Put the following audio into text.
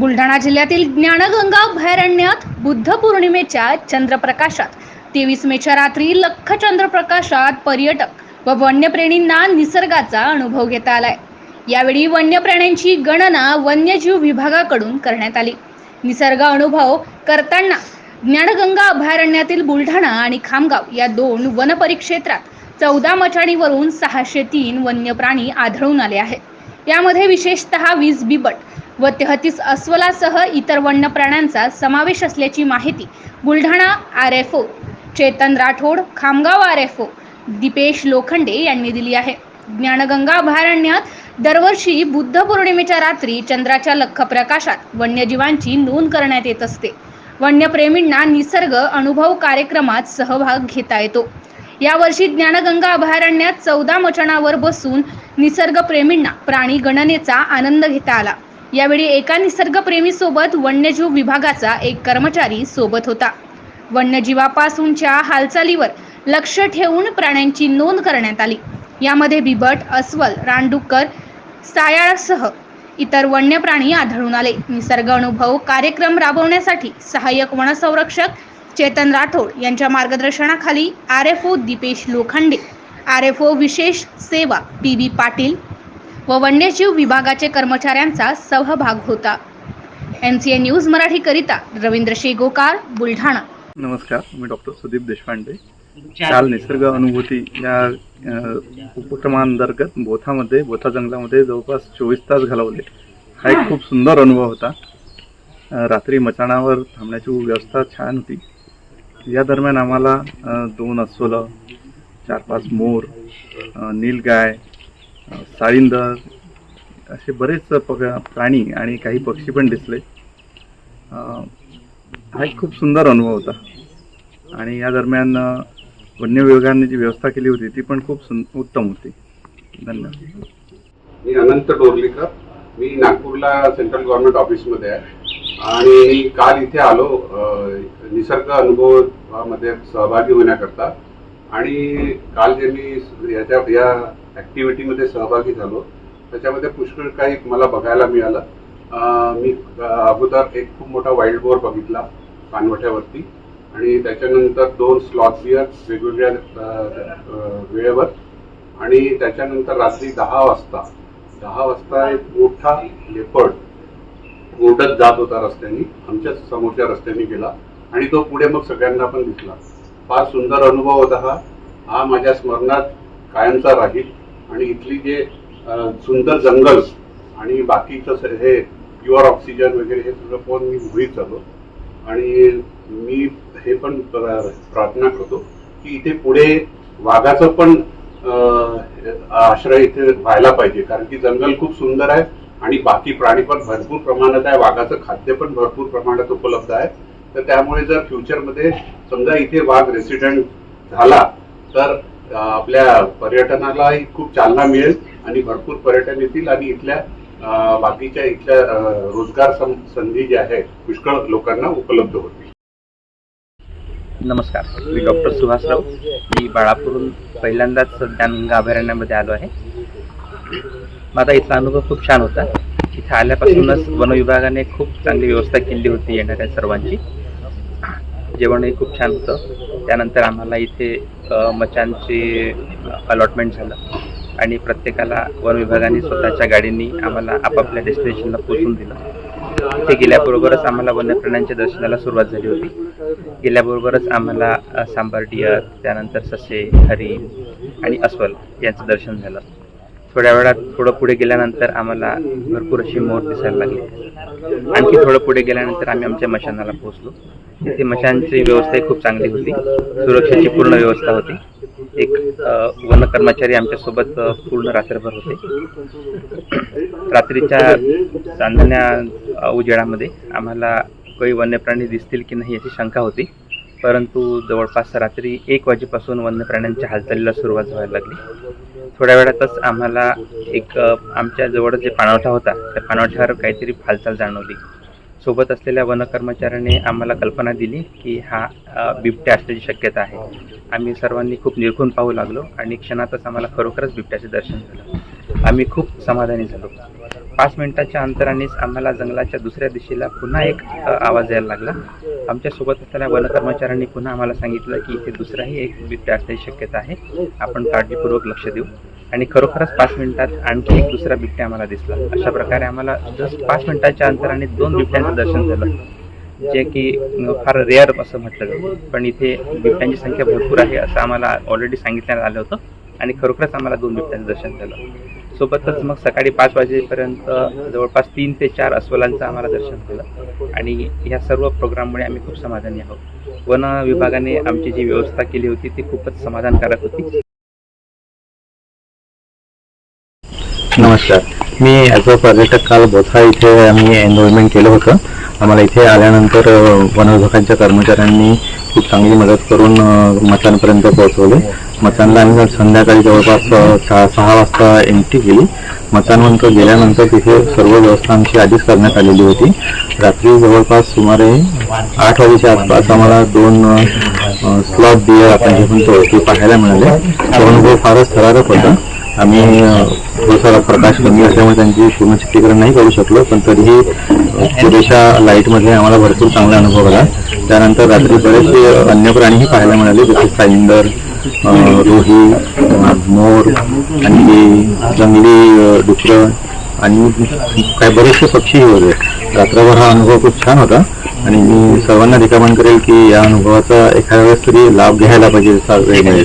बुलढाणा जिल्ह्यातील ज्ञानगंगा अभयारण्यात बुद्ध पौर्णिमेच्या चंद्रप्रकाशात. तेवीस मेच्या रात्री लख चंद्रप्रकाशात पर्यटक व वन्यप्रेणींना निसर्गाचा अनुभव घेता आलाय. यावेळी वन्य प्राण्यांची गणना वन्यजीव विभागाकडून करण्यात आली. निसर्ग अनुभव करताना ज्ञानगंगा अभयारण्यातील बुलढाणा आणि खामगाव या दोन वनपरिक्षेत्रात चौदा मचाणीवरून सहाशे तीन वन्य प्राणी आढळून आले आहेत. यामध्ये विशेषतः वीस बिबट व तेहतीस अस्वलासह इतर वन्य प्राण्यांचा समावेश असल्याची माहिती Buldhana R F O Chetan Rathod Khamgaon R F O Dipesh Lokhande यांनी दिली आहे. ज्ञानगंगा अभयारण्यात दरवर्षी बुद्ध पौर्णिमेच्या रात्री चंद्राच्या लख्ख प्रकाशात वन्यजीवांची नोंद करण्यात येत असते. वन्यप्रेमींना निसर्ग अनुभव कार्यक्रमात सहभाग घेता येतो. यावर्षी ज्ञानगंगा अभयारण्यात चौदा मचणावर बसून निसर्गप्रेमींना प्राणी गणनेचा आनंद घेता आला. यावेळी एका निसर्गप्रेमीसोबत वन्यजीव विभागाचा एक कर्मचारी सोबत होता. वन्यजीवापासूनच्या हालचालीवर लक्ष ठेवून प्राण्यांची नोंद करण्यात आली. यामध्ये बिबट अस्वल रानडुक्कर सायाळसह इतर वन्य प्राणी आढळून आले. निसर्ग अनुभव कार्यक्रम राबवण्यासाठी सहाय्यक वनसंरक्षक चेतन राठोड यांच्या मार्गदर्शनाखाली R F O Dipesh Lokhande R F O विशेष सेवा पी बी पाटील व वन्यजीव विभागाचे कर्मचाऱ्यांचा सहभाग होता. एन सी ए न्यूज मराठीकरिता रवींद्र शेगोकार बुलढाणा. नमस्कार मी डॉक्टर सुदीप देशपांडे. काल निसर्ग अनुभूती या उपक्रमांतर्गत बोथामध्ये बोथा जंगलामध्ये जवळपास चोवीस तास घालवले. हा एक खूप सुंदर अनुभव होता. रात्री मचाणावर थांबण्याची व्यवस्था छान होती. या दरम्यान आम्हाला दोन अस्वलं चार पाच मोर नीलगाय साळींदर असे बरेच पग प्राणी आणि काही पक्षी पण दिसले. हा एक खूप सुंदर अनुभव होता. आणि या दरम्यान वन्य विभागाने जी व्यवस्था केली होती ती पण खूप सुन उत्तम होती. धन्यवाद. मी अनंत डोरलीकर मी नागपूरला सेंट्रल गव्हर्नमेंट ऑफिसमध्ये आहे. आणि काल इथे आलो. निसर्ग अनुभवामध्ये सहभागी होण्याकरता. आणि काल जे मी याच्या या ॲक्टिव्हिटीमध्ये सहभागी झालो. त्याच्यामध्ये पुष्कळ काही मला बघायला मिळालं. मी अगोदर एक खूप मोठा वाईल्ड बोर बघितला पानवठ्यावरती. आणि त्याच्यानंतर दोन स्लॉथ बिअर वेगवेगळ्या वेळेवर. आणि त्याच्यानंतर रात्री दहा वाजता दहा वाजता एक मोठा लेपर्ड ओढत जात होता रस्त्याने. आमच्या समोरच्या रस्त्याने गेला. आणि तो पुढे मग सगळ्यांना पण दिसला. फार सुंदर अनुभव होता हा. हा माझ्या स्मरणात कायमचा राहील. आणि इथली जे सुंदर जंगल आणि बाकीचं हे प्युअर ऑक्सिजन वगैरे हे सगळं पाहून मी मोहित झालो आणि मी हे पण प्रार्थना करतो की इथे पुढे वाघाचं पण आश्रय इथे व्हायला पाहिजे. कारण की जंगल खूप सुंदर आहे आणि बाकी प्राणी पण भरपूर प्रमाणात आहे. वाघाचं खाद्य पण भरपूर प्रमाणात उपलब्ध आहे. तर त्यामुळे जर फ्युचरमध्ये समजा इथे वाघ रेसिडेंट झाला तर आपल्या पर्यटनालाही खूप चालना मिळेल आणि भरपूर पर्यटन येतील आणि इथल्या बाकीच्या इथल्या रोजगार संधी ज्या आहेत पुष्कळ लोकांना उपलब्ध होतील. नमस्कार मी डॉक्टर सुहासराव मी बाळापूरून पहिल्यांदाच ज्ञानगंगा अभयारण्यामध्ये आलो आहे. माझा इथला अनुभव खूप छान होता. इथे आल्यापासूनच वन विभागाने खूप चांगली व्यवस्था केली होती येणाऱ्या सर्वांची. जेवणही खूप छान होतं. त्यानंतर आम्हाला इथे मचांची अलॉटमेंट झालं. आणि प्रत्येकाला वन विभागाने स्वतःच्या गाडींनी आम्हाला आपापल्या डेस्टिनेशनला पोचून दिलं. इथे गेल्याबरोबरच आम्हाला वन्यप्राण्यांच्या दर्शनाला सुरुवात झाली होती. गेल्याबरोबरच आम्हाला सांबार डिअर त्यानंतर ससे हरिण आणि अस्वल यांचं दर्शन झालं. थोड्या वेळात थोडं पुढे गेल्यानंतर आम्हाला भरपूर अशी मोर दिसायला लागली. आणखी थोडं पुढे गेल्यानंतर आम्ही आमच्या मशानाला पोहोचलो. तिथे मशांची व्यवस्थाही खूप चांगली होती. सुरक्षेची पूर्ण व्यवस्था होती. एक वन कर्मचारी आमच्यासोबत पूर्ण रात्रभर होते. रात्रीच्या चांदण्या उजेडामध्ये आम्हाला काही वन्यप्राणी दिसतील की नाही याची शंका होती. परंतु जवळपास रात्री एक वाजेपासून वन्यप्राण्यांच्या हालचालीला सुरुवात व्हायला लागली. थोड्या वेळातच आम्हाला एक आमच्या जवळ जे पाणवठा होता त्या पाणवठ्यावर काहीतरी हालचाल जाणवली. सोबत असलेल्या वन कर्मचाऱ्याने आम्हाला कल्पना दिली की हा बिबट्या असण्याची शक्यता आहे. आम्ही सर्वांनी खूप निरखून पाहू लागलो आणि क्षणातच आम्हाला खरोखरच बिबट्याचे दर्शन झालं. आम्ही खूप समाधानी झालो. पाच मिनिटाच्या अंतरानेच आम्हाला जंगलाच्या दुसऱ्या दिशेला पुन्हा एक आवाज यायला लागला. आमच्यासोबत असलेल्या वन कर्मचाऱ्यांनी पुन्हा आम्हाला सांगितलं की इथे दुसराही एक बिबट्या असण्याची शक्यता आहे. आपण काळजीपूर्वक लक्ष देऊ. आणि खरोखरच पाच मिनिटात आणखी एक दुसरा बिबट्या आम्हाला दिसला. अशा प्रकारे आम्हाला जस्ट पाच मिनिटाच्या अंतराने दोन बिबट्यांचं दर्शन झालं. जे की फार रेअर असं म्हटलं जातं. पण इथे बिबट्यांची संख्या भरपूर आहे असं आम्हाला ऑलरेडी सांगितण्यात आलं होतं. आणि खरोखरच आम्हाला दोन बिबट्यांचं दर्शन झालं. सोबतच मग सकाळी पाच वाजेपर्यंत जवळपास तीन ते चार अस्वलांचं आम्हाला दर्शन झालं आणि ह्या सर्व प्रोग्राममुळे आम्ही खूप समाधानी आहोत. वन विभागाने आमची जी व्यवस्था केली होती ती खूपच समाधानकारक होती. नमस्कार. मी ॲज अ पर्यटक काल बोथा इथे आम्ही एनरोलमेंट केलं होतं. आम्हाला इथे आल्यानंतर वन विभागांच्या कर्मचाऱ्यांनी खूप चांगली मदत करून मतांपर्यंत पोहोचवले. मचानला आम्ही संध्याकाळी जवळपास सहा सहा वाजता एंट्री केली. मचाननंतर गेल्यानंतर तिथे सर्व व्यवस्था आमची आधीच करण्यात आलेली होती. रात्री जवळपास सुमारे आठ वाजेच्या आसपास आम्हाला दोन स्लॉट दिले आपण जे म्हणतो ते पाहायला मिळाले. तो अनुभव फारच थरारक होता. आम्ही थोडासा प्रकाश कमी असल्यामुळे त्यांची पूर्ण चित्रीकरण नाही करू शकलो पण तरीही पुरेशा लाईटमध्ये आम्हाला भरपूर चांगला अनुभव आला. त्यानंतर रात्री बरेचसे अन्य प्राणीही पाहायला मिळाले जसे साईंदर रोही मोर आणि जंगली अ, डुकरं आणि काही बरेचसे पक्षी होते. रात्रभर हा अनुभव खूप छान होता. आणि मी सर्वांना रिकमेंड करेल की या अनुभवाचा एखाद्या वेळेस तरी लाभ घ्यायला पाहिजे वेळ मिळेल